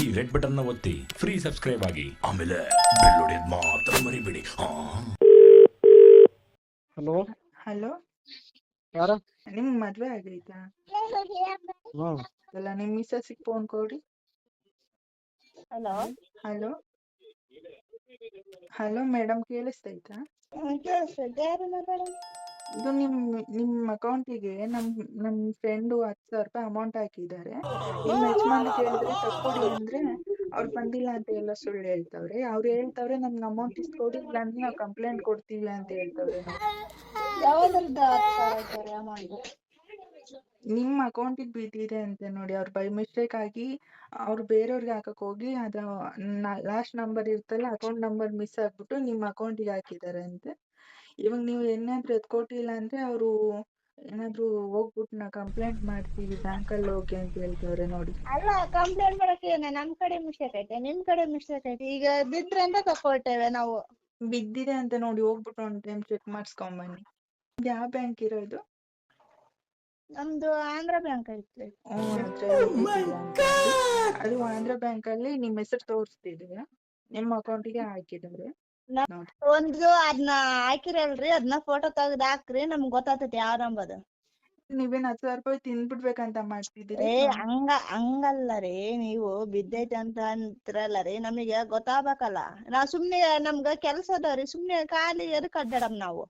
ಈ ರೆಡ್ ಬಟನ್ನ ಒತ್ತಿ ಫ್ರೀ ಸಬ್ಸ್ಕ್ರೈಬ್ ಆಗಿ. ಆಮೇಲೆ ಬೆಲ್ ಹೊಡೆಯೋದ್ ಮಾತ್ರ ಮರಿಬೇಡಿ. ಹಾ ಹಲೋ ಹಲೋ ಯಾರ? ನಿಮ್ ಮದ್ವೆ ಆಗೈತಾ? ಹ್ಮ್ ಅಲ್ಲ ನಿಮ್ ಮಿಸ್ಸಸ್ಸಿಗೆ ಫೋನ್ ಕೊಡಿ. ಹಲೋ ಹಲೋ ಹಲೋ ಮೇಡಮ್ ಕೇಳಿಸ್ತೈತಾ? ಕೇಳಿಸ್ತೈತೆ ಯಾರು ಮಾತಾಡೋದು? ಇದು ನಿಮ್ ನಿಮ್ ಅಕೌಂಟಿಗೆ ನಮ್ ನಮ್ ಫ್ರೆಂಡ್ ಹತ್ತು ಸಾವಿರ ರೂಪಾಯಿ ಅಮೌಂಟ್ ಹಾಕಿದ್ದಾರೆ. ಯಜಮಾನ್ ಕೇಳಿದ್ರೆ ತಕ್ಕೊಡಿ ಅಂದ್ರೆ ಅವ್ರು ಬಂದಿಲ್ಲ ಅಂತ ಎಲ್ಲ ಸುಳ್ಳು ಹೇಳ್ತಾವ್ರೆ. ಅವ್ರು ಹೇಳ್ತಾವ್ರೆ ನಮ್ಗೆ ಅಮೌಂಟ್ ಇಸ್ಕೊಡಿ ಇಲ್ಲ ಅಂದ್ರೆ ನಾವು ಕಂಪ್ಲೇಂಟ್ ಕೊಡ್ತೀವಿ ಅಂತ ಹೇಳ್ತಾವ್ರೆ ನಿಮ್ ಯಾವ್ದ್ರದ್ದು ಅಮೌಂಟ್ ನಿಮ್ಮ ಅಕೌಂಟಿಗೆ ಬಿದ್ದಿದೆ ಅಂತೆ ನೋಡಿ ಅವ್ರು ಬೈ ಮಿಸ್ಟೇಕ್ ಆಗಿ ಅವ್ರು ಬೇರೆಯವ್ರಿಗೆ ಹಾಕಕ್ ಹೋಗಿ ಅದು ಲಾಸ್ಟ್ ನಂಬರ್ ಇರ್ತಲ್ಲ ಅಕೌಂಟ್ ನಂಬರ್ ಮಿಸ್ ಆಗ್ಬಿಟ್ಟು ನಿಮ್ಮ ಅಕೌಂಟಿಗೆ ಹಾಕಿದ್ದಾರೆ ಅಂತೆ. ಇವಾಗ ನೀವು ಏನಾದ್ರೂ ಎತ್ಕೊಟ್ಟಿಲ್ಲ ಅಂದ್ರೆ ಅವರು ಏನಾದ್ರು ಹೋಗ್ಬಿಟ್ಟು ನಾ ಕಂಪ್ಲೇಂಟ್ ಮಾಡ್ತೀವಿ ಬ್ಯಾಂಕಲ್ಲಿ ಹೋಗಿ ಅಂತ ಹೇಳ್ತವ್ರೆ ನೋಡಿ. ಅಲ್ಲ ಕಂಪ್ಲೇಂಟ್ ಮಾಡಕ್ಕೆ ಏನ? ನಮ್ ಕಡೆ ಮಿಸ್ಟೇಕ್ ಐತೆ ನಿಮ್ ಕಡೆ ಮಿಸ್ಟೇಕ್ ಐತೆ ಈಗ ಬಿದ್ರೆ ಅಂತ ತಕೊಳ್ತೇವೆ ನಾವು. ಬಿದ್ದಿದೆ ಅಂತ ನೋಡಿ ಹೋಗ್ಬಿಟ್ಟು ಒಂದ್ ಟೈಮ್ ಚೆಕ್ ಮಾಡಿಸ್ಕೊಂಬನ್ನಿ. ಯಾವ ಬ್ಯಾಂಕ್ ಇರೋದು? ನಮ್ದು ಆಂಧ್ರ ಬ್ಯಾಂಕ್ ಐತೆ ಅಂತ ಅದು ಆಂಧ್ರ ಬ್ಯಾಂಕ್ ಅಲ್ಲಿ ನಿಮ್ಮ ಹೆಸರು ತೋರಿಸ್ತಿದೆ ನಿಮ್ಮ ಅಕೌಂಟಿಗೆ ಹಾಕಿದ್ದಾರೆ ಒಂದು ಅದ್ನ ಹಾಕಿರಲ್ರಿ ಅದನ್ನ ಫೋಟೋ ತೆಗ್ದು ಹಾಕ್ರಿ ನಮ್ಗ್ ಗೊತ್ತಾತೇತಿ ಯಾವ ನಂಬದು ನೀವೇನ್ ಹತ್ತು ಸಾವಿರ ರೂಪಾಯಿ ತಿಂದ್ಬಿಡ್ಬೇಕಂತ ಮಾಡ್ತಿದ್ದೀರಿ? ಏ ಹಂಗ ಹಂಗಲ್ಲ ರೀ ನೀವು ಬಿದ್ದೈತೆ ಅಂತ ಅಂತ್ರಲ್ಲ ರೀ ನಮಗೆ ಗೊತ್ತಾಗ್ಬೇಕಲ್ಲ. ನಾವ್ ಸುಮ್ನೆ ನಮ್ಗ ಕೆಲ್ಸ ಅದಾವ್ರಿ ಸುಮ್ನೆ ಖಾಲಿ ಎದಕ್ ಅಡ್ಡಾಡಮ್ ನಾವು.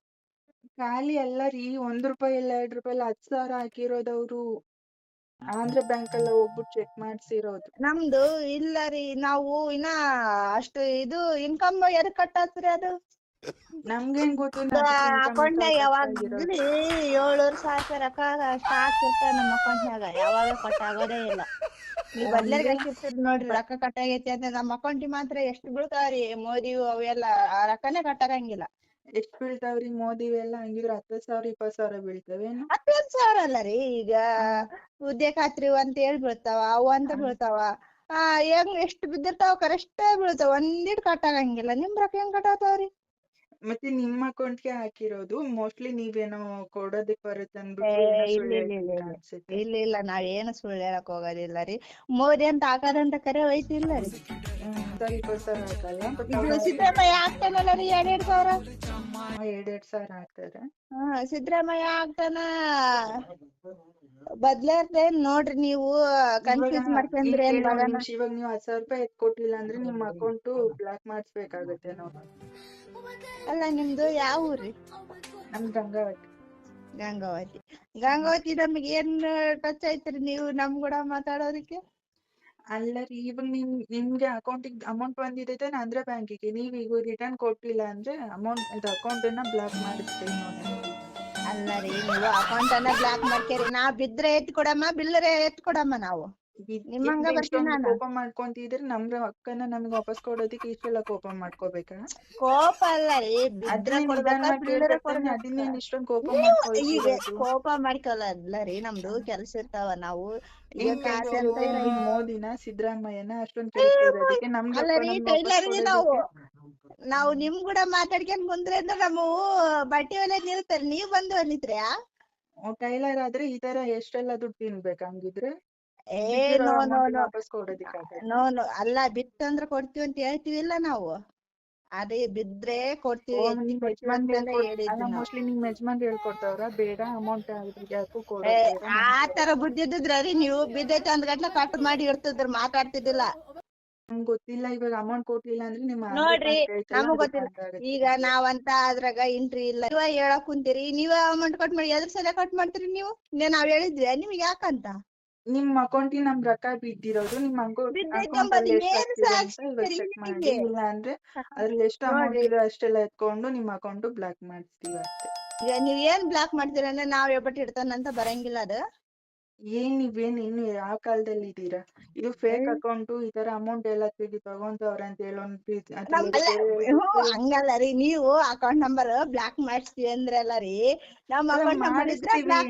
ಖಾಲಿ ಅಲ್ಲ ರೀ ಒಂದ್ ರೂಪಾಯಿ ಇಲ್ಲ ಎರಡ್ ರೂಪಾಯಿ ಇಲ್ಲ ಹತ್ತು ಸಾವಿರ ಹಾಕಿರೋದವ್ರು. ಆಂಧ್ರ ಬ್ಯಾಂಕ್ ಎಲ್ಲ ಹೋಗ್ಬಿಟ್ಟು ಚೆಕ್ ಮಾಡ್ಸಿರೋದು. ನಮ್ದು ಇಲ್ಲ ರೀ ನಾವು ಇನ್ನ ಅಷ್ಟು ಇದು ಇನ್ಕಮ್ ಎದಕ್ ಕಟ್ಟಾತ್ರಿ ಅದು? ನಮ್ಗೇನ್ ಗೊತ್ತು ನಾವ್ ಯಾವಾಗ. ಏಳ್ನೂರ್ ಸಾವಿರ ರೊಕ್ಕ ಅಷ್ಟ ಹಾಕಿರ್ತಾರ ನಮ್ಮ ಅಕೌಂಟ್ನಾಗ ಯಾವಾಗ ಕಟ್ ಆಗೋದೇ ಇಲ್ಲ. ಬದ್ಲಾರ್ಗ್ ಹಾಕಿರ್ತೀರಿ ನೋಡ್ರಿ ರೊಕ್ಕ ಕಟ್ ಆಗೈತಿ ಅಂತ ನಮ್ಮ ಅಕೌಂಟಿಗೆ ಮಾತ್ರ ಎಷ್ಟು ಬೀಳ್ತಾವ್ರಿ ಮೋದಿ ಅವೆಲ್ಲ ಆ ರೊಕ್ಕನೇ ಕಟ್ ಆಗಂಗಿಲ್ಲ. ಎಷ್ಟ್ ಬೀಳ್ತಾವ್ರಿ ಮೋದಿ ಎಲ್ಲ ಹಂಗಿದ್ರೆ ಹತ್ತು ಸಾವಿರ ಇಪ್ಪತ್ತು ಸಾವಿರ ಬೀಳ್ತವೇನು ಹತ್ತೊಂದ್ ಸಾವಿರ ಅಲ್ಲ ರೀ ಈಗ ಉದ್ಯ ಖಾತ್ರಿ ಅಂತ ಹೇಳಿ ಬೀಳ್ತಾವ ಅವು ಅಂತ ಬೀಳ್ತಾವ. ಆ ಹೆಂಗ್ ಎಷ್ಟ್ ಬಿದ್ದಿರ್ತಾವ ಕರೆಕ್ಟ್ ಬೀಳ್ತಾವ. ಒಂದಿಟ್ ಕಟ್ ಆಗಂಗಿಲ್ಲ. ನಿಮ್ ರೊಕ್ಕ ಹೆಂಗ್ ಕಟ್ ಆಗ್ತಾವ್ರಿ? ಮತ್ತೆ ನಿಮ್ಮ ಅಕೌಂಟ್ಗೆ ಹಾಕಿರೋದು ಮೋಸ್ಟ್ಲಿ ನೀವೇನೋ ಕೊಡೋದಕ್ ಬರುತ್ತೆ ಏನೋ ಇಲ್ಲ, ಇಲ್ಲ, ಇಲ್ಲ, ಹೇಳ್ತಿದ್ದೀರಾ ಇಲ್ಲ. ಅನ್ಸುತ್ತೆ. ಇಲ್ಲ ಇಲ್ಲ ನಾವ್ ಏನು ಸುಳ್ಳು ಹೇಳಕ್ ಹೋಗೋದಿಲ್ಲ ರೀ. ಮೋದಿ ಅಂತ ಹಾಕೋದಂತ ಕರೆ ಇಲ್ಲ ರೀ? ಸಿದ್ದರಾಮಯ್ಯ ಆಗ್ತಾನಲ್ಲ ರೀ ಎರಡೆರಡ್ ಸಾವಿರ? ಎರಡ್ ಎರಡ್ ಸಾವಿರ ಹಾಕ್ತಾರೆ ಹಾ ಸಿದ್ದರಾಮಯ್ಯ ಆಗ್ತಾನ. ಬದ್ಲಾರ್ದೆ ನೋಡ್ರಿ ನೀವು ಕನ್ಫ್ಯೂಸ್ ಮಾಡ್ಕೊಂಡ್ರಿ ಏನ್ ಇವಾಗ ನೀವು ಹತ್ತು ಸಾವಿರ ರೂಪಾಯಿ ಎತ್ಕೊಟ್ಟಿಲ್ಲ ಅಂದ್ರೆ ನಿಮ್ ಅಕೌಂಟ್ ಬ್ಲಾಕ್ ಮಾಡಿಸ್ಬೇಕಾಗತ್ತೆ ನಾವು. ಅಲ್ಲ ನಿಮ್ದು ಯಾವ ಊರಿ? ನಮ್ ಗಂಗಾವತಿ. ಗಂಗಾವತಿ. ಗಂಗಾವತಿ ನಮ್ಗೆ ಏನ್ ಟಚ್ ಐತ್ರಿ ನೀವು ನಮ್ ಕೂಡ ಮಾತಾಡೋದಕ್ಕೆ? ಅಲ್ಲ ರೀ, ಇವಾಗ ನಿಮ್, ನಿಮ್ಗೆ ಅಕೌಂಟಿಗೆ ಅಮೌಂಟ್ ಬಂದಿದೈತೆ ಆಂಧ್ರ ಬ್ಯಾಂಕಿಗೆ ನೀವು ಈಗ ರಿಟರ್ನ್ ಕೊಟ್ಟಿಲ್ಲ ಅಂದ್ರೆ ಅಮೌಂಟ್ ಇದು ಅಕೌಂಟನ್ನ ಬ್ಲಾಕ್ ಮಾಡಿಸ್ತೀವಿ ನೋಡಿ. ಅಲ್ಲ ರೀ, ನೀವು ಅಕೌಂಟ್ ಅನ್ನ ಬ್ಲಾಕ್ ಮಾಡ್ಕೇರಿ. ನಾ ಬಿದ್ರೆ ಎತ್ ಕೊಡಮ್ಮ ಬಿಲ್ಲರೆ ಎತ್ ಕೊಡಮ್ಮ ನಾವು. ನಿಮ್ಮಂಗ ಇದ್ರೆ ಬರ್ತೀನಿ ಇಷ್ಟೊಂದು ನಾನು. ಕೋಪ ಮಾಡ್ಕೊಂತಿದ್ರೆ ನಮ್ ಅಕ್ಕನ ನಮ್ಗೆ ವಾಪಸ್ ಕೊಡೋದಕ್ಕೆ ಇಷ್ಟೆಲ್ಲ ಕೋಪ ಮಾಡ್ಕೋಬೇಕಾ? ಕೋಪ ಅಲ್ಲ ರೀ ಬಿದ್ರೆ ಅದನ್ನೇ ಕೊಡ್ಬೇಕಾ ನಿಧಾನವಾಗಿ ಬಿಲ್ಲರೆ ಕೇಳ್ಬೇಕು ಕೊಡ್ಬೇಕಾ? ಅದನ್ನೇನ್ ಇಷ್ಟೊಂದು ಕೋಪ ನೀವು ಈಗ ಮಾಡ್ಕೊಳ್ತಿರೋದು? ಕೋಪ ಮಾಡ್ಕೊಳಲ್ಲ ರೀ ನಮ್ದು ಕೆಲ್ಸ ಇರ್ತಾವ ನಾವು. ಈಗ ನಿಮ್ ಕೆಲ್ಸ ಅಂತ ಇರುತ್ತೆ, ಈ ಮೋದಿನ ಸಿದ್ದರಾಮಯ್ಯನ ಅಷ್ಟೊಂದ್ ಕೆಲಸ ಇರೋದಕ್ಕೆ ನಮ್ಗೆ ಅಲ್ಲ ಅಪ್ಪ ರೀ ನಮ್ಗೆ ವಾಪಸ್ ಟೈಲರ್ಗೆ ನಾವು ಕೊಡೋದಕ್ಕೆ. ನಾವು ನಿಮ್ ಕೂಡ ಮಾತಾಡ್ಕೊಂಡ್ ಕುಂದ್ರೆ ಅಂದ್ರೆ ನಾವು ಬಟ್ಟೆ ಒಲೆ ನಿಲ್ತಾರೆ. ನೀವ್ ಬಂದು ಹೊಲಿತ್ರ್ಯಾ ಟೈಲರ್ ಆದ್ರೆ ಈ ತರ ಎಷ್ಟೆಲ್ಲ ದುಡ್ಡು ತಿನ್ಬೇಕು ಹಂಗಿದ್ರೆ? ಏ ನೋ ನೋ ನ. No no. ಅಲ್ಲ ಬಿತ್ತಂದ್ರ ಕೊಡ್ತೀವಿ ಅಂತ ಹೇಳ್ತೀವಿಲ್ಲ ನಾವು. ಅದೇ ಬಿದ್ರೆ ಕೊಡ್ತೀವಿ. ನಿಮ್ ಮೋಸ್ಟ್ಲಿ ನಿಮ್ ಯಜಮಾನ್ ಹೇಳ್ಕೊಡ್ತಾವ್ರ? ಬೇಡ ಅಮೌಂಟ್ ಯಾಕೂ ಆ ತರ ಬುದ್ಧಿ ಇದ್ದಿದ್ರ ನೀವು. ಬಿದ್ದೈತೆ ಅಂದ್ ಗಟ್ಲ ಕಟ್ ಮಾಡಿ ಇಡ್ತಿದ್ರ ಮಾತಾಡ್ತಿದ್ದಿಲ್ಲ. ನಮ್ಗ್ ಗೊತ್ತಿಲ್ಲ ಇವಾಗ ಅಮೌಂಟ್ ಕೊಟ್ಟಿಲ್ಲ ಅಂದ್ರೆ ಆಂಧ್ರ ನೋಡ್ರಿ ನಮಗ್ ಗೊತ್ತಿಲ್ಲ. ಈಗ ನಾವಂತ ಅದ್ರಾಗ ಇಂಟ್ರಿ ಇಲ್ಲ. ನೀವ ಹೇಳಕ್ ಕುಂತೀರಿ. ನೀವ ಅಮೌಂಟ್ ಕಟ್ ಮಾಡಿ ಎದ್ರ ಸಲ ಕಟ್ ಮಾಡ್ತೀರಿ ನೀವು? ನಾವ್ ಹೇಳಿದ್ವಿ. ನಿಮ್ಗೆ ಯಾಕಂತ? ನಿಮ್ ಅಕೌಂಟಿಗೆ ನಮ್ ರೊಕ್ಕ ಬಿದ್ದಿರೋದು ನಿಮ್ ಚೆಕ್ ಮಾಡಿ. ಇಲ್ಲ ಅಂದ್ರೆ ಅದ್ರಲ್ಲಿ ಎಷ್ಟು ಅಮೌಂಟ್. ಇದೆ ಅಷ್ಟೆಲ್ಲ ಎತ್ಕೊಂಡು ನಿಮ್ ಅಕೌಂಟ್ ಬ್ಲಾಕ್ ಮಾಡ್ತೀವಿ ಅಷ್ಟೇ ಈಗ ನೀವ್ ಏನ್ ಬ್ಲಾಕ್ ಮಾಡ್ತೀರ ಅಂದ್ರೆ ನಾವ್ ಎಬ್ಬಟ್ ಇಡ್ತಾನಂತ ಬರಂಗಿಲ್ಲ ಅದು ಏನ್ ನೀವೇನ್ ಇನ್ನು ಯಾವ ಕಾಲದಲ್ಲಿ ಇದ್ದೀರಾ? ಇದು ಫೇಕ್ ಅಕೌಂಟ್ ಈ ತರ ಅಮೌಂಟ್ ಎಲ್ಲ ತೆಗಿ ತಗೊಂತವ್ರೆ ಅಂತ ಹೇಳಿ ಒಂದ್ ಪ್ರೀತಿ- ಅದ್ರಲ್ಲಿ ಅಲ್ಲ ಬೇರೆ ಹ್ಞೂ ಹಂಗಲ್ಲ ರೀ. ನೀವು ಅಕೌಂಟ್ ನಂಬರ್ ಬ್ಲಾಕ್ ಮಾಡಿಸ್ತೀವಿ ಅಂದ್ರಲ್ಲ ರೀ ನಮ್ಮ ಅಲ್ಲ, ಅಕೌಂಟ್ ನಂಬರ್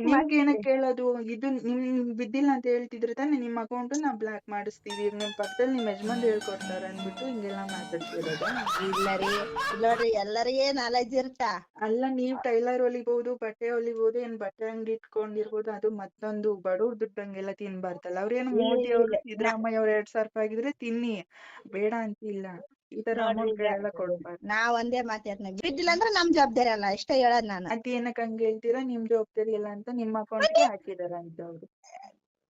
ನಿಮ್ಗೆ ಕೇಳೋದು? ಇದು ನಿಮ್ ಬಿದ್ದಿಲ್ಲ ಅಂತ ಹೇಳ್ತಿದ್ರೆ ತಾನೆ ನಿಮ್ ಅಕೌಂಟ್ ನಾ ಬ್ಲಾಕ್ ಮಾಡಿಸ್ತೀವಿ. ನಿಮ್ ಪಕ್ಕದಲ್ಲಿ ನಿಮ್ ಯಜಮಾನ್ ಹೇಳ್ಕೊಡ್ತಾರೆ ಅಂದ್ಬಿಟ್ಟು ಹಿಂಗೆಲ್ಲ ಮಾತಾಡ್ತಿರೋದು. ಇಲ್ಲ ರೀ. ನೋಡ್ರಿ ಎಲ್ಲರಿಗೆ ನಾಲೆಜ್ ಇರ್ತಾ ಅಲ್ಲ ನೀವ್ ಟೈಲರ್ ಹೊಲಿಬಹುದು ಬಟ್ಟೆ ಹೊಲಿಬಹುದು ಏನ್ ಬಟ್ಟೆ ಅಂಗಡಿ ಇಟ್ಕೊಂಡಿರ್ಬೋದು ಅದು ಮತ್ತೊಂದು ಬಡ ಬಡವ್ರ ದುಡ್ಡಂಗೆಲ್ಲ ತಿನ್ಬಾರ್ದಲ್ಲ ಅವ್ರೇನು ಮೋದಿ ಅವ್ರು. ಸಿದ್ದರಾಮಯ್ಯ ಅವ್ರು ಎರಡ್ ಸಾವಿರ ರೂಪಾಯಿ ಆಗಿದ್ರೆ ತಿನ್ನಿ. ಬೇಡ ಅಂತಿಲ್ಲ. ಈ ತರ ಅಮೌಂಟ್ ಕೊಡ್ಬಾರ್ದು. ನಾವ್ ಒಂದೇ ಮಾತಾಡ್ನ ಬಿದ್ದಿಲ್ಲ ಅಂದ್ರೆ ನಮ್ ಜವಾಬ್ದಾರಿ ಅಲ್ಲ. ಇಷ್ಟ ಹೇಳದ್ ನಾನು. ಅದ್ ಏನಕ್ ಹಂಗ ಹೇಳ್ತೀರಾ? ನಿಮ್ ಜವಾಬ್ದಾರಿ ಇಲ್ಲ ಅಂತ ನಿಮ್ಮ ಅಕೌಂಟ್ಗೆ ಹಾಕಿದಾರ ಅಂತ ಅವ್ರು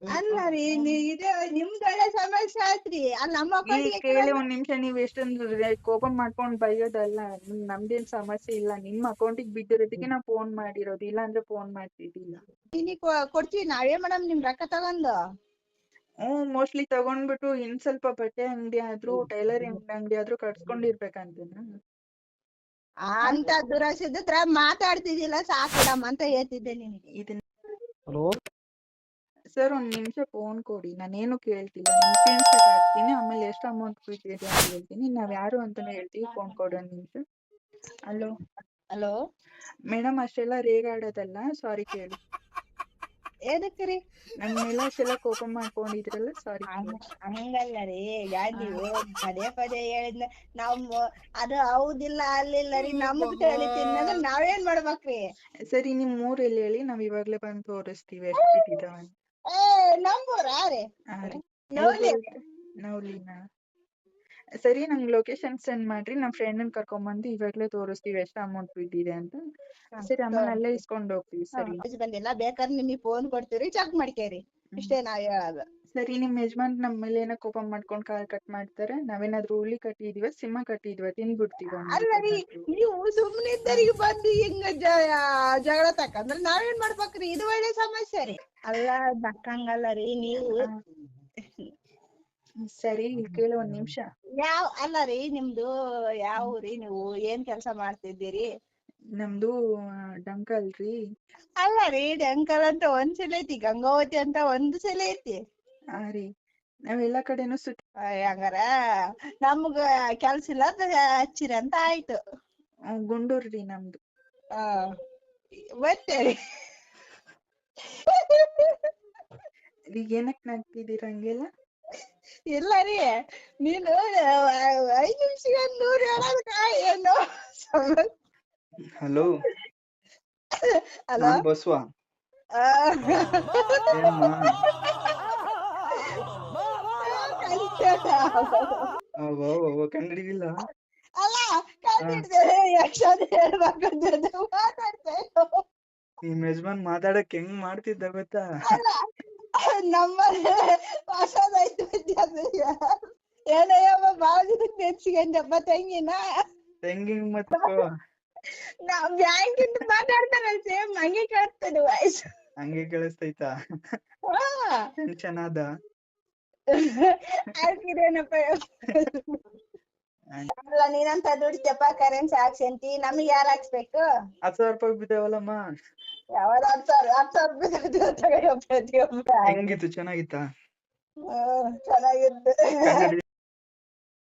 ಅಲ್ಲ ರೀ ನೀ ಇದು ನಿಮ್ದ್ ಒಳ್ಳೆ ಸಮಸ್ಯೆ ಆಯ್ತ್ರಿ ಅಲ್ಲಿ ನಮ್ಮ ಈ ಕೇಳಿ ಒಂದ್ ನಿಮಿಷ ನೀವ್ ಎಷ್ಟೊಂದು ರೆ- ಕೋಪ ಮಾಡ್ಕೊಂಡ್ ಬೈಯೋದಲ್ಲ. ನಿಮ್- ನಮ್ದೇನ್ ಸಮಸ್ಯೆ ಇಲ್ಲ. ನಿಮ್ ಅಕೌಂಟಿಗೆ ಬಿದ್ದಿರೋದಕ್ಕೆ ನಾವ್ ಫೋನ್ ಮಾಡಿರೋದು. ಇಲ್ಲ ಅಂದ್ರೆ ಫೋನ್ ಮಾಡ್ತಿದ್ದಿಲ್ಲ. ಕೊಡ್ತೀವಿ ನಾವೇ ಮೇಡಮ್ ನಿಮ್ ರೊಕ್ಕ ತಗೊಂಡು. ಹ್ಮ್ ಮೋಸ್ಟ್ಲಿ ತಗೊಂಡ್ಬಿಟ್ಟು ಇನ್ ಸ್ವಲ್ಪ ಬಟ್ಟೆ ಅಂಗಡಿ ಆದ್ರೂ ಟೈಲರಿಂಗ್ ಅಂಗಡಿ ಆದ್ರೂ ಕಟ್ಸ್ಕೊಂಡಿರ್ಬೇಕಂತನಾ? ಅಂತ ದುರಾಸೆ ಇದ್ದಿದ್ರ ಮಾತಾಡ್ತಿದ್ದಿಲ್ಲ ಮೇಡಮ್ ಅಂತ ಹೇಳ್ತಿದ್ದೆ ನಿಮ್ಗೆ. ಇದನ್ನ ಹಲೋ? ಸರ್ ಒಂದ್ ನಿಮಿಷ ಫೋನ್ ಕೊಡಿ ನಾನೇನು ಕೇಳ್ತಿಲ್ಲ ನಿಮ್ಮ ಫ್ರೆಂಡ್ಸ್ ಹಾಕ್ತೀನಿ ಆಮೇಲೆ ಎಷ್ಟು ಅಮೌಂಟ್ ಬಿಟ್ಟಿದೆ ಅಂತ ಹೇಳ್ತೀನಿ ನಾವ್ ಯಾರು ಅಂತಾನೆ ಹೇಳ್ತೀವಿ ಫೋನ್ ಕೊಡಿ ಒಂದ್ ನಿಮಿಷ. ಹಲೋ ಹಲೋ ಮೇಡಮ್ ಅಷ್ಟೆಲ್ಲ ರೇಗಾಡೋದಲ್ಲ ಸಾರಿ ಕೇಳಿ. ರೀ? ನನ್ ಮೇಲೆ ಅಷ್ಟೆಲ್ಲ ಕೋಪ ಮಾಡ್ಕೊಂಡಿದ್ರಲ್ಲ ಸಾರಿ ಹಂಗಲ್ಲ ರೀ ನೀವು ಪದೇ ಪದೇ ಹೇಳಿದ್ನ ನಾವ್ ಅದು ಹೌದಿಲ್ಲ ಅಲ್ಲಿಲ್ಲ ರೀ ನಮಗ್ ತಿಳಿತೀನಿ ಅಂದ್ರೆ ನಾವೇನ್ ಮಾಡ್ಬೇಕ್ರಿ? ಸರಿ ನಿಮ್ ಮೂರ್ ಎಲ್ಲಿ ಹೇಳಿ ನಾವ್ ಇವಾಗ್ಲೇ ಬಂದು ತೋರಿಸ್ತೀವಿ ಎಷ್ಟು ಬಿಟ್ಟಿದಾವ ನಮ್ಮೂರ ರೀ. ನವ್ಲಿನಾ? ಸರಿ ನಂಗ್ ಲೊಕೇಶನ್ ಸೆಂಡ್ ಮಾಡ್ರಿ. ನಮ್ ಫ್ರೆಂಡ್ ಕರ್ಕೊಂಡ್ ಇವಾಗ್ಲೇ ತೋರಿಸ್ತೀವಿ ಎಷ್ಟು ಅಮೌಂಟ್ ಬಿದ್ದಿದೆ ಅಂತ. ಸರಿ ಆಮೇಲೆ ಅಲ್ಲೇ ಇಸ್ಕೊಂಡ್ ಹೋಗ್ತೀವಿ ಸರಿ. ಬಂದಿಲ್ಲ ಬೇಕಾದ್ರೆ ನಿಮಗೆ ಫೋನ್ ಕೊಡ್ತೀವಿ ಚೆಕ್ ಮಾಡ್ಕೇರಿ. ಇಷ್ಟೇ ನಾ ಹೇಳೋದು ಸರಿ ನಿಮ್ ಯಜಮಾನ್ ನಮ್ ಮೇಲೆ ಏನೋ ಕೋಪ ಮಾಡ್ಕೊಂಡ್ ಕಾಲ್ ಕಟ್ ಮಾಡ್ತಾರೆ. ನಾವೇನಾದ್ರೂ ಹುಳಿ ಕಟ್ಟಿದೀವ ಸಿಂಹ ಕಟ್ಟಿದೀವ ತಿಂದ್ಬಿಡ್ತೀವಿ ಅಲ್ಲ ರೀ ನೀವು ಸುಮ್ನೆ ಇದ್ದರಿಗೆ ಬಂದು ಹಿಂಗ ಜ- ಜಗಳ ತಕಂದ್ರ ನಾವೇನ್ ಮಾಡ್ಬೇಕ್ರಿ? ಇದು ಒಳ್ಳೆ ಸಮಸ್ಯೆ ರೀ. ಅಲ್ಲ ದಕ್ಕಂಗಲ್ಲ ರೀ ನೀವು. ಸರಿ ಇಲ್ಲಿ ಕೇಳು ಒಂದ್ ನಿಮಿಷ. ಯಾವ ಅಲ್ಲ ರೀ ನಿಮ್ದು ಯಾವ ಊರಿ ನೀವು ಏನ್ ಕೆಲ್ಸ ಮಾಡ್ತಿದ್ದೀರಿ? ನಮ್ದು ಡಂಕಲ್ ರೀ. ಅಲ್ಲ ರೀ ಅಂಕಲ್ ಅಂತ ಒಂದ್ ಸಲ ಐತಿ ಗಂಗಾವತಿ ಅಂತ ಒಂದ್ ಸಲ ಐತಿ. ಆ ರೀ. ನಾವೆಲ್ಲಾ ಕಡೆನು ಸುತ್ತಿ ಅಯ್ಯ, ಹಂಗಾರ ನಮ್ಗ ಕೆಲ್ಸ ಇಲ್ಲ ಅಂತ ಹಚ್ಚಿರ ಅಂತ ಆಯ್ತು. ಗುಂಡೂರ್ ರೀ ನಮ್ದು. ಆ ಮತ್ತೆ ಈಗ ಏನಕ್ ನಗ್ತಿದೀರ ಹಂಗೆಲ್ಲ? ಇಲ್ಲ ರೀ ನೀನು ಐದ್ ನಿಮಿಷ ನೂರ್ ಹೇಳೋದಕ್ಕ ಏನು? ಹಲೋ. ನಾನ್ ಬಸವ. ಕಂಡಿಡಿದಿಲ್ಲ. ನಿಮ್ ಯಜಮಾನ್ ಮಾತಾಡಕ್ ಹೆಂಗ್ ಮಾಡ್ತಿದ್ದ ಗೊತ್ತಾ? ನಮ್ಮನೆ ವಿದ್ಯಾಭ್ಯಾಸ ಏನಯ್ಯಮ್ಮ ಬಾಳ ದಿನಕ್ಕೆ ನೆನ್ಸ್ಕೊಂಡಪ್ಪ ತಂಗಿನ ಹೆಂಗಿಂಗ್ ಮತ್ತೆ ನಾ ಬ್ಯಾಂಕಿಂದ ಮಾತಾಡ್ತಾನೆ ಸೇಮ್ ಹಂಗೆ ಕೇಳ್ತದೆ ವಾಯ್ಸ್ ಹಂಗೆ ಕೇಳಿಸ್ತೈತಾ? ಟೆನ್ಷನ್ ಆದ ಹಾಕಿದೇನಪ್ಪ ಅಲ್ಲ ನೀನಂತ ದುಡಿತಪ್ಪ ಕರೆನ್ಸಿ ಹಾಕ್ಸಂತಿ ನಮಗೆ ಯಾರು ಹಾಕ್ಸ್ಬೇಕು? ಹತ್ತು ಸಾವಿರ ರೂಪಾಯಿ ಬಿದ್ದಾವಲ್ಲಮ್ಮ. ಯಾವಾಗ ಹತ್ತು ಸಾವಿರ ಹತ್ತು ಸಾವಿರ ರೂಪಾಯಿ ತಗೊಳ್ಳಿ ಪ್ರತಿಯೊಬ್ಬ. ಹೆಂಗಿತ್ತು ಚೆನ್ನಾಗಿತ್ತಾ? ಚೆನ್ನಾಗಿತ್ತು.